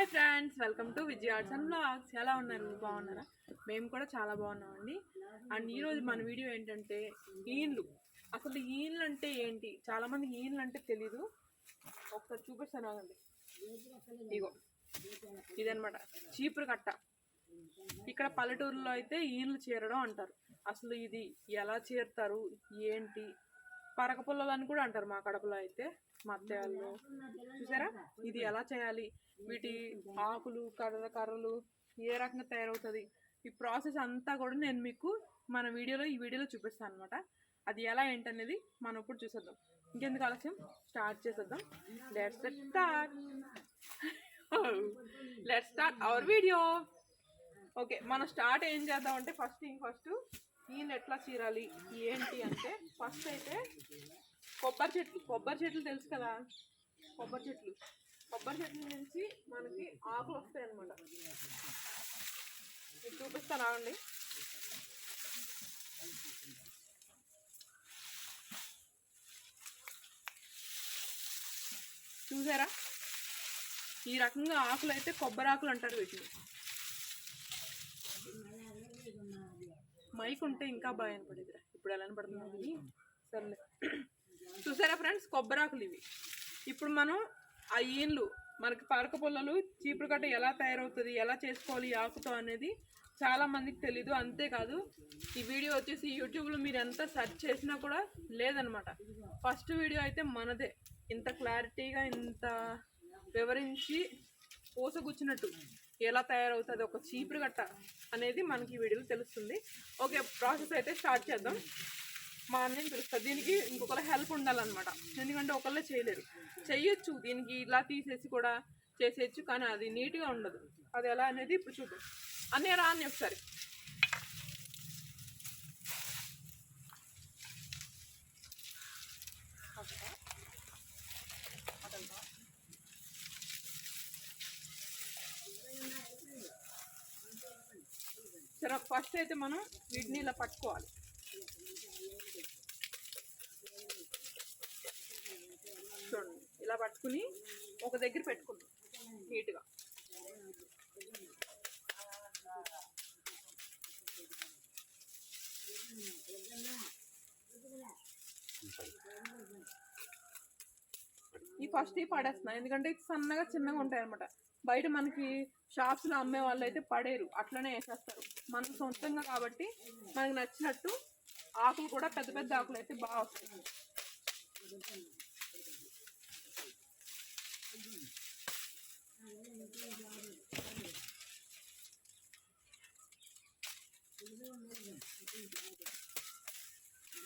Hi friends welcome to Vijay arts and blogs ఎలా ఉన్నారు? బాగున్నారా? మేము కూడా చాలా బాగున్నామండి. అండ్ ఈరోజు మన వీడియో ఏంటంటే ఈన్లు. అసలు ఈన్లు అంటే ఏంటి? చాలామంది ఈన్లు అంటే తెలీదు. ఒకసారి చూపిస్తాను ఆగండి ఇగో. ఇదనమాట చీపురు కట్ట. ఇక్కడ పల్లెటూరులో అయితే ఈన్లు చేరడం అంటారు. అసలు ఇది ఎలా చేరుతారు? ఏంటి? పరకపుల్లలు అని కూడా అంటారు మా కడపలో అయితే. మా అత్తయ్య వాళ్ళు చూసారా? ఇది ఎలా చేయాలి? వీటి ఆకులు కర్ర కర్రలు ఏ రకంగా తయారవుతుంది? ఈ ప్రాసెస్ అంతా కూడా నేను మీకు మన వీడియోలో ఈ వీడియోలో చూపిస్తాను అనమాట అది ఎలా ఏంటనేది మనం ఇప్పుడు చూసేద్దాం. ఇంకెందుకు ఆలస్యం? స్టార్ట్ చేసేద్దాం. Let's start let's start our video okay మనం స్టార్ట్ ఏం చేద్దాం అంటే ఫస్ట్ ఫస్ట్ ఈయన ఎట్లా చీరాలి. ఏంటి అంటే ఫస్ట్ అయితే కొబ్బరి చెట్లు కొబ్బరి చెట్లు తెలుసు కదా? కొబ్బరి చెట్లు. కొబ్బరి చెట్ల నుంచి మనకి ఆకులు వస్తాయి అనమాట మీకు చూపిస్తాను ఆగండి చూసారా? ఈ రకంగా ఆకులు అయితే కొబ్బరి ఆకులు అంటారు వీటిని. మైక్ ఉంటే ఇంకా బాగా వినపడేదిరా. ఇప్పుడు ఎలా వినపడుతుంది? ఇది సర్లే. చూసారా ఫ్రెండ్స్? కొబ్బరాకులు ఇవి. ఇప్పుడు మనం ఆ ఈన్లు మనకి పరక పొల్లలు చీపురు కట్ట ఎలా తయారవుతుంది ఎలా చేసుకోవాలి ఆకుతో అనేది చాలా మందికి తెలీదు. అంతేకాదు ఈ వీడియో వచ్చేసి యూట్యూబ్లో మీరు ఎంత సెర్చ్ చేసినా కూడా లేదనమాట. ఫస్ట్ వీడియో అయితే మనదే. ఇంత క్లారిటీగా ఇంత వివరించి పూసగుచ్చినట్టు ఎలా తయారవుతుంది ఒక చీపురు కట్ట అనేది మనకి ఈ వీడియోలో తెలుస్తుంది. ఓకే ప్రాసెస్ అయితే స్టార్ట్ చేద్దాం. మా అన్నయ్యని పిలుస్తారు దీనికి ఇంకొకరు హెల్ప్ ఉండాలన్నమాట. ఎందుకంటే ఒకళ్ళే చేయలేరు. చెయ్యొచ్చు దీనికి ఇలా తీసేసి కూడా చేసేయచ్చు కానీ అది నీట్గా ఉండదు. అది ఎలా అనేది ఇప్పుడు చూద్దాం. అన్నీ రా అని ఒకసారి. సరే ఫస్ట్ అయితే మనం వీటిని ఇలా పట్టుకోవాలి చూడండి ఇలా పట్టుకుని ఒక దగ్గర పెట్టుకుందాం నీట్గా. ఈ ఫస్ట్ ఈ పడేస్తున్నా. ఎందుకంటే ఇది సన్నగా చిన్నగా ఉంటాయి అనమాట బయట మనకి షాప్స్లో అమ్మే వాళ్ళు అయితే పడేరు అట్లనే వేసేస్తారు. మనం సొంతంగా కాబట్టి మనకు నచ్చినట్టు ఆకులు కూడా పెద్ద పెద్ద ఆకులు అయితే బాగా వస్తాయి.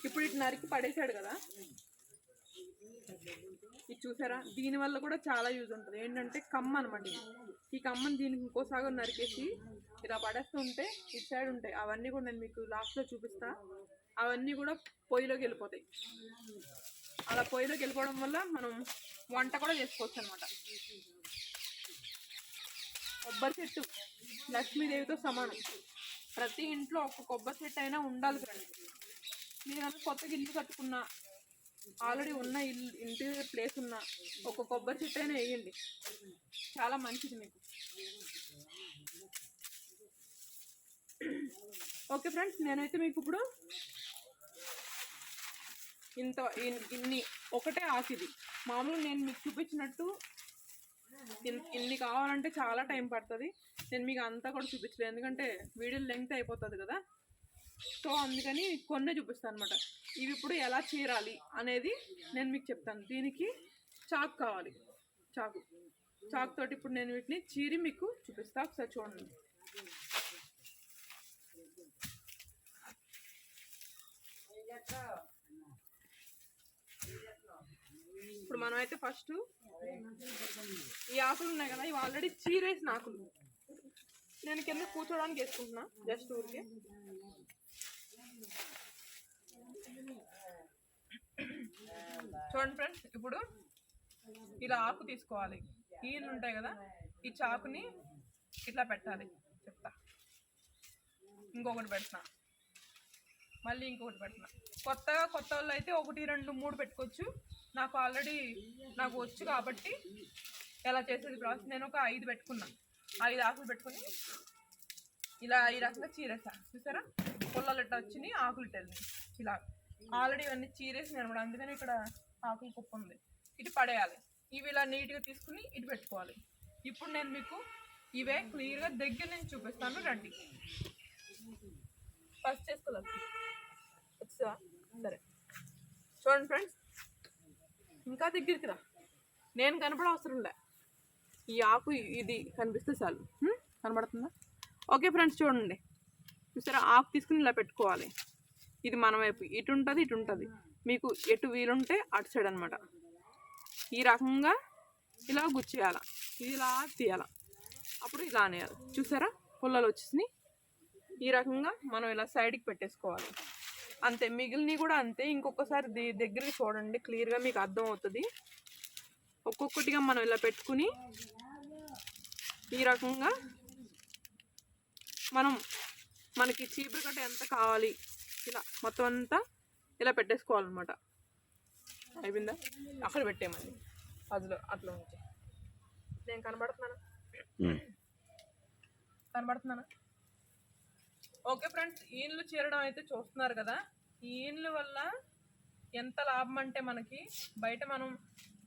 ఇప్పుడు ఇటు నరికి పడేశాడు కదా? ఇది చూసారా? దీనివల్ల కూడా చాలా యూజ్ ఉంటుంది. ఏంటంటే కమ్మ అనమాట ఈ కమ్మని దీనికి ఇంకో సాగం నరికేసి ఇలా పడేస్తుంటే ఇటు సైడ్ ఉంటాయి. అవన్నీ కూడా నేను మీకు లాస్ట్లో చూపిస్తా. అవన్నీ కూడా పొయ్యిలోకి వెళ్ళిపోతాయి. అలా పొయ్యిలోకి వెళ్ళిపోవడం వల్ల మనం వంట కూడా చేసుకోవచ్చు అనమాట కొబ్బరి చెట్టు. లక్ష్మీదేవితో సమానం. ప్రతి ఇంట్లో ఒక కొబ్బరి చెట్టు అయినా ఉండాలి ఫ్రెండ్ మీరు కొత్తగా ఇల్లు కట్టుకున్నా ఆల్రెడీ ఉన్న ఇల్లు ఇంటి ప్లేస్ ఉన్న ఒక కొబ్బరి చెట్టు అయినా వేయండి. చాలా మంచిది మీకు. ఓకే ఫ్రెండ్స్ నేనైతే మీకు ఇప్పుడు ఇంత ఇన్ని ఒకటే ఆకిది మామూలుగా నేను మీకు చూపించినట్టు ఇన్ని కావాలంటే చాలా టైం పడుతుంది. నేను మీకు అంతా కూడా చూపించలేదు. ఎందుకంటే వీడియో లెంగ్త్ అయిపోతుంది కదా. సో అందుకని కొన్నే చూపిస్తాను అనమాట ఇవి ఇప్పుడు ఎలా చీరాలి అనేది నేను మీకు చెప్తాను. దీనికి చాకు కావాలి. చాకు. చాకు తోటి ఇప్పుడు నేను వీటిని చీరి మీకు చూపిస్తా. ఒకసారి చూడండి. ఇప్పుడు మనం అయితే ఫస్ట్ ఈ ఆకులు ఉన్నాయి కదా ఇవి ఆల్రెడీ చీరేసిన ఆకులు. నేను కింద కూర్చోడానికి వేసుకుంటున్నా జస్ట్ ఊరికి. చూడండి ఫ్రెండ్స్ ఇప్పుడు ఇలా ఆకు తీసుకోవాలి. ఈయన ఉంటాయి కదా ఈ చాకుని ఇట్లా పెట్టాలి. చెప్తా. ఇంకొకటి పెడుతున్నా. మళ్ళీ ఇంకొకటి పెడుతున్నా. కొత్తగా కొత్త వాళ్ళు అయితే ఒకటి రెండు మూడు పెట్టుకోవచ్చు. నాకు ఆల్రెడీ నాకు వచ్చు కాబట్టి ఎలా చేసేది ప్రాసెస్? నేను ఒక ఐదు పెట్టుకున్నాను ఐదు ఆకులు పెట్టుకుని ఇలా ఈ రకంగా చీరేసాను చూసారా? పుల్లలు ఇట్లా వచ్చినాయి? ఆకులు ఇట్ట ఇలా ఆల్రెడీ ఇవన్నీ చీరేసి అనమాట. అందుకని ఇక్కడ ఆకులు కుప్ప ఉంది. ఇటు పడేయాలి. ఇవి ఇలా నీట్గా తీసుకుని ఇటు పెట్టుకోవాలి. ఇప్పుడు నేను మీకు ఇవే క్లియర్గా దగ్గర నుంచి చూపిస్తాను. రండి. ఫస్ట్ చేసుకోలేదు వచ్చా సరే. చూడండి ఫ్రెండ్స్. ఇంకా దగ్గరికి రా. నేను కనపడ అవసరం లే. ఈ ఆకు ఇది కనిపిస్తే చాలు. కనబడుతుందా? ఓకే ఫ్రెండ్స్ చూడండి. చూసారా? ఆకు తీసుకుని ఇలా పెట్టుకోవాలి. ఇది మన వైపు. ఇటు ఉంటుంది ఇటు ఉంటుంది. మీకు ఎటు వీలుంటే అటు సైడ్ అనమాట ఈ రకంగా ఇలా గుచ్చేయాల. ఇది ఇలా తీయాల. అప్పుడు ఇలా అనేయాలి. చూసారా? పుల్లలు వచ్చేసినాయి. ఈ రకంగా మనం ఇలా సైడ్కి పెట్టేసుకోవాలి. అంతే మిగిలినవి కూడా అంతే. ఇంకొకసారి ది దగ్గరికి చూడండి క్లియర్గా మీకు అర్థం అవుతుంది ఒక్కొక్కటిగా మనం ఇలా పెట్టుకుని ఈ రకంగా మనం మనకి చీపురు కట్ట ఎంత కావాలి ఇలా మొత్తం అంతా ఇలా పెట్టేసుకోవాలన్నమాట. అయిపోయిందా? అక్కడ పెట్టేయమని అదిలో అట్లా నేను కనబడుతున్నానా? కనబడుతున్నానా? ఓకే ఫ్రెండ్స్ ఈన్లు చేరడం అయితే చూస్తున్నారు కదా. ఈ ఈన్ల వల్ల ఎంత లాభం అంటే మనకి బయట మనం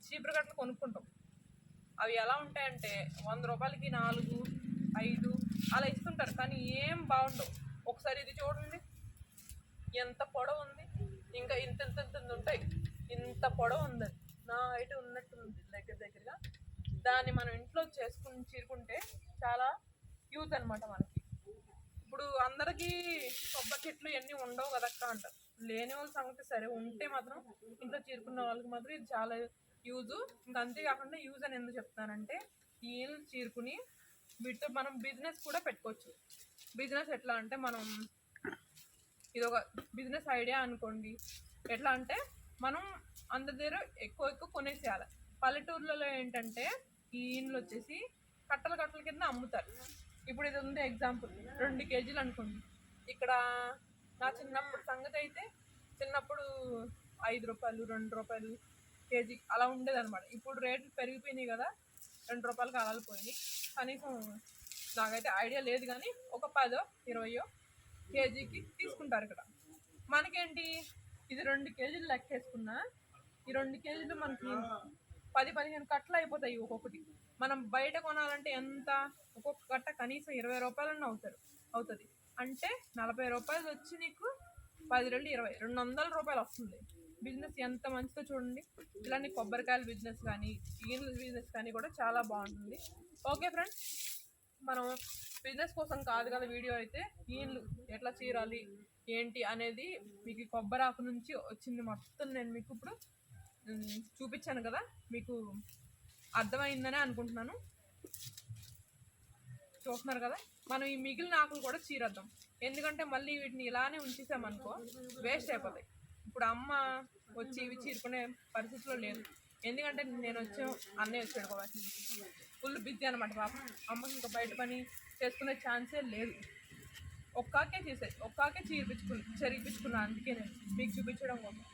చీపురు కట్టలు కొనుక్కుంటాం. అవి ఎలా ఉంటాయంటే వంద రూపాయలకి నాలుగు ఐదు అలా ఇస్తుంటారు. కానీ ఏం బాగుండవు. ఒకసారి ఇది చూడండి. ఎంత పొడవు ఉంది. ఇంకా ఇంత ఇంత ఇంత ఇంత ఉంటాయి. ఇంత పొడవు ఉంది. నా హైట్ ఉన్నట్టు ఉంది దగ్గర దగ్గరగా. దాన్ని మనం ఇంట్లో చేసుకుని చీరుకుంటే చాలా యూజ్ అనమాట మనకి. ఇప్పుడు అందరికీ కొబ్బరి చెట్లు ఇవన్నీ ఉండవు కదక్క అంటారు లేని వాళ్ళ సంగతి సరే ఉంటే మాత్రం ఇంట్లో చీరుకున్న వాళ్ళకి మాత్రం ఇది చాలా యూజ్. ఇంకా అంతేకాకుండా యూజ్ అని ఎందుకు చెప్తానంటే ఈయన చీరుకుని వీటితో మనం బిజినెస్ కూడా పెట్టుకోవచ్చు. బిజినెస్ ఎట్లా అంటే మనం ఇది ఒక బిజినెస్ ఐడియా అనుకోండి. ఎట్లా అంటే మనం అందరి దగ్గర ఎక్కువ ఎక్కువ కొనేసేయాలి. పల్లెటూర్లలో ఏంటంటే ఈ ఈన్లు వచ్చేసి కట్టల కట్టల కింద అమ్ముతారు. ఇప్పుడు ఇది ఉంది ఎగ్జాంపుల్ రెండు కేజీలు అనుకోండి. ఇక్కడ నా చిన్నప్పుడు సంగతి అయితే చిన్నప్పుడు ఐదు రూపాయలు రెండు రూపాయలు కేజీ అలా ఉండేది అనమాట ఇప్పుడు రేట్లు పెరిగిపోయినాయి కదా రెండు రూపాయలు అలాలు పోయినాయి. కనీసం నాకైతే ఐడియా లేదు కానీ ఒక పదో ఇరవయో కేజీకి తీసుకుంటారు ఇక్కడ. మనకేంటి? ఇది రెండు కేజీలు లెక్కేసుకున్నా ఈ రెండు కేజీలు మనకి పది పదిహేను కట్టలు అయిపోతాయి ఒక్కొక్కటి. మనం బయట కొనాలంటే ఎంత? ఒక్కొక్క కట్ట కనీసం ఇరవై రూపాయలన్న అవుతారు అవుతుంది. అంటే నలభై రూపాయలు వచ్చి నీకు పది రెండు ఇరవై రెండు వందల రూపాయలు వస్తుంది. బిజినెస్ ఎంత మంచిదో చూడండి. ఇలాంటి కొబ్బరికాయల బిజినెస్ కానీ ఈనెల బిజినెస్ కానీ కూడా చాలా బాగుంటుంది. ఓకే ఫ్రెండ్స్ మనం బిజినెస్ కోసం కాదు కదా వీడియో అయితే ఈన్లు ఎట్లా చీరాలి ఏంటి అనేది మీకు కొబ్బరి ఆకు నుంచి వచ్చింది మొత్తం నేను మీకు ఇప్పుడు చూపించాను కదా మీకు అర్థమైందనే అనుకుంటున్నాను. చూస్తున్నారు కదా? మనం ఈ మిగిలిన ఆకులు కూడా చీరద్దాం. ఎందుకంటే మళ్ళీ వీటిని ఇలానే ఉంచేసామనుకో వేస్ట్ అయిపోతాయి. ఇప్పుడు అమ్మ వచ్చి ఇవి చీరుకునే పరిస్థితిలో లేదు. ఎందుకంటే నేను వచ్చి అన్నయ్య వచ్చాడు కాబట్టి ఫుల్ బిజీ అనమాట పాప. అమ్మకి ఇంకా బయట పని చేసుకునే ఛాన్సే లేదు. ఒక్కాకే చేసే ఒక్కాకే చీరిపించుకుని చెరిపించుకున్నా అందుకే నేను మీకు చూపించడం కోసం.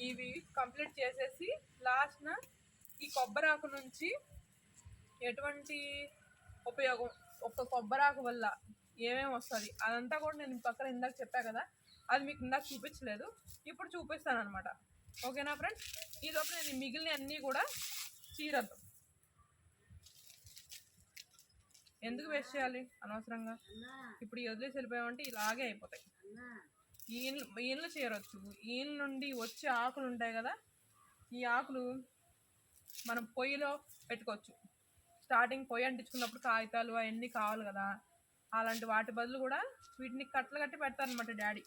ఇవి కంప్లీట్ చేసేసి లాస్ట్న ఈ కొబ్బరాకు నుంచి ఎటువంటి ఉపయోగం ఒక కొబ్బరాకు వల్ల ఏమేమి వస్తుంది? అదంతా కూడా నేను పక్కన ఇందాక చెప్పా కదా అది మీకు ఇందాక చూపించలేదు. ఇప్పుడు చూపిస్తాను అనమాట ఓకేనా ఫ్రెండ్స్? ఈ లోపల నేను మిగిలిన అన్నీ కూడా చీరద్దాం ఎందుకు వేస్ట్ చేయాలి అనవసరంగా? ఇప్పుడు ఈ వదిలేసి వెళ్ళిపోయామంటే ఇలాగే అయిపోతాయి. ఈయన ఈయనలు చేరొచ్చు. ఈయన నుండి వచ్చే ఆకులు ఉంటాయి కదా ఈ ఆకులు మనం పొయ్యిలో పెట్టుకోవచ్చు. స్టార్టింగ్ పొయ్యి అంటించుకున్నప్పుడు కాగితాలు అవన్నీ కావాలి కదా. అలాంటి వాటి బదులు కూడా వీటిని కట్టలు కట్టి పెడతారనమాట డాడీ.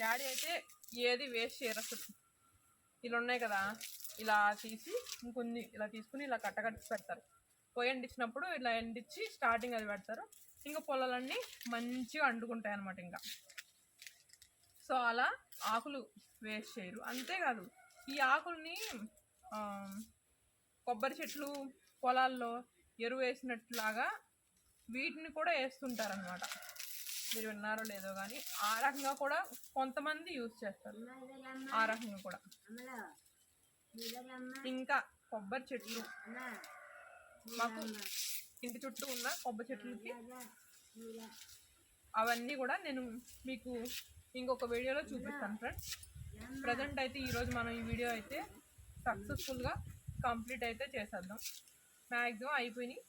డాడీ అయితే ఏది వేస్ట్ చేయరు అసలు. ఇలా ఉన్నాయి కదా. ఇలా తీసి ఇంకొన్ని ఇలా తీసుకుని ఇలా కట్టకట్టి పెడతారు. పొయ్యి అంటించినప్పుడు ఇలా ఎండిచ్చి స్టార్టింగ్ అది పెడతారు. ఇంకా పొలాలన్నీ మంచిగా అంటుకుంటాయి అనమాట ఇంకా. సో అలా ఆకులు వేస్ట్ చేయరు. అంతేకాదు ఈ ఆకుల్ని కొబ్బరి చెట్లు పొలాల్లో ఎరువు వేసినట్లాగా వీటిని కూడా వేస్తుంటారనమాట మీరు విన్నారో లేదో కానీ ఆ రకంగా కూడా కొంతమంది యూజ్ చేస్తారు. ఆ రకంగా కూడా. ఇంకా కొబ్బరి చెట్లు మాకు ఇంటి చుట్టూ ఉన్న కొబ్బరి చెట్లకి అవన్నీ కూడా నేను మీకు ఇంకొక వీడియోలో చూపిస్తాను ఫ్రెండ్స్ ప్రజెంట్ అయితే ఈరోజు మనం ఈ వీడియో అయితే సక్సెస్ఫుల్గా కంప్లీట్ అయితే చేసేద్దాం. మ్యాక్సిమం అయిపోయినాయి.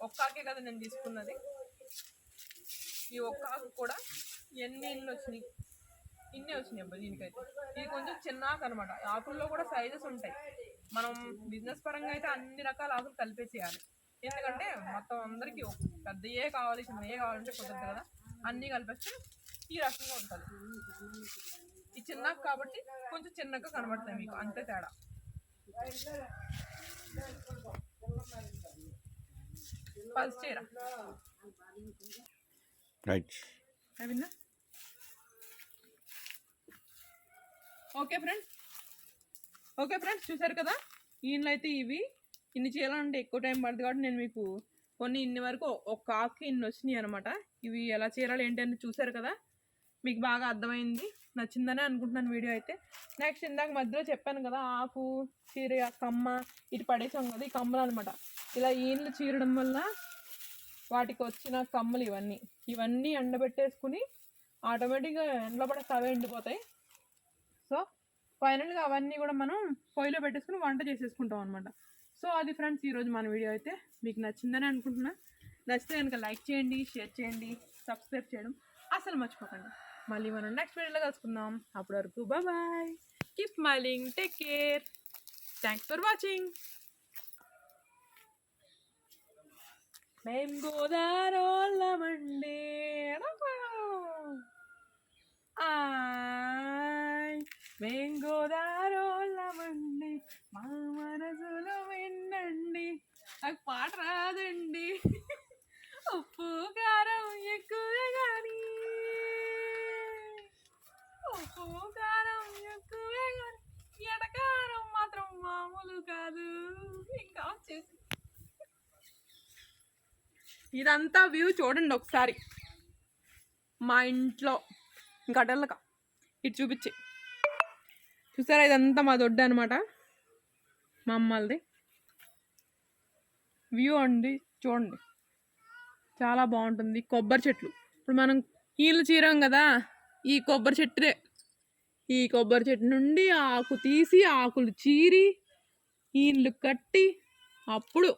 ఒక్కాకే కదా నేను తీసుకున్నది. ఈ ఒక్కాకు కూడా ఎన్ని ఇళ్ళు వచ్చినాయి? ఇన్ని వచ్చినాయి అబ్బా దీనికైతే. ఇది కొంచెం చిన్న ఆకు అనమాట ఆకుల్లో కూడా సైజెస్ ఉంటాయి. మనం బిజినెస్ పరంగా అయితే అన్ని రకాల ఆకులు కలిపేసేయాలి ఎందుకంటే మొత్తం అందరికీ ఒక పెద్దయే కావాలి చిన్నయే కావాలంటే కుదరదు కదా. అన్నీ కలిపేస్తే ఈ రకంగా ఉంటుంది. ఈ చిన్నాక కాబట్టి కొంచెం చిన్నగా కనబడతాయి మీకు. అంతే తేడా. Right okay friends okay friends చూసారు కదా? ఈయనలో అయితే ఇవి. ఇన్ని చేయాలంటే ఎక్కువ టైం పడుతుంది కాబట్టి నేను మీకు కొన్ని ఇన్ని వరకు ఒక ఆకు ఇన్ని వచ్చినాయి అనమాట. ఇవి ఎలా చేయాలి ఏంటి అని చూసారు కదా? మీకు బాగా అర్థమైంది. నచ్చిందనే అనుకుంటున్నాను వీడియో అయితే. నెక్స్ట్ ఇందాక మధ్యలో చెప్పాను కదా ఆకు చీర కమ్మ ఇటు పడేసాం కదా ఈ కమ్మలు అనమాట ఇలా ఈన్లు చీరడం వల్ల వాటికి వచ్చిన కమ్మలు ఇవన్నీ. ఇవన్నీ ఎండబెట్టేసుకుని ఆటోమేటిక్గా ఎండలో పడే అవే ఎండిపోతాయి. సో ఫైనల్గా అవన్నీ కూడా మనం పొయ్యిలో పెట్టేసుకుని వంట చేసేసుకుంటాం అనమాట సో అది ఫ్రెండ్స్ ఈరోజు మన వీడియో అయితే మీకు నచ్చిందని అనుకుంటున్నా. నచ్చితే కనుక లైక్ చేయండి షేర్ చేయండి సబ్స్క్రైబ్ చేయడం అసలు మర్చిపోకండి. మళ్ళీ మనం నెక్స్ట్ వీడియోలో కలుసుకుందాం. అప్పటి వరకు bye keep smiling take care thanks for watching మేం గోదారోళ్ళమండి ఆయ్ మేం గోదారోళ్ళమండి మా మనసులో వినండి నాకు పాట రాదండి ఉప్పు కారం ఎక్కువ కానీ ఉప్పు కారం ఎక్కువ కానీ ఎడకారం మాత్రం మామూలు కాదు ఇంకా చేసి ఇదంతా వ్యూ చూడండి ఒకసారి. మా ఇంట్లో గడలక ఇటు చూపించి. చూసారా ఇదంతా మా దొడ్డ అనమాట మా అమ్మలది. వ్యూ అండి చూడండి. చాలా బాగుంటుంది. కొబ్బరి చెట్లు. ఇప్పుడు మనం ఈళ్ళు చీరం కదా ఈ కొబ్బరి చెట్టే ఈ కొబ్బరి చెట్టు నుండి ఆకు తీసి ఆకులు చీరి ఈళ్ళు కట్టి అప్పుడు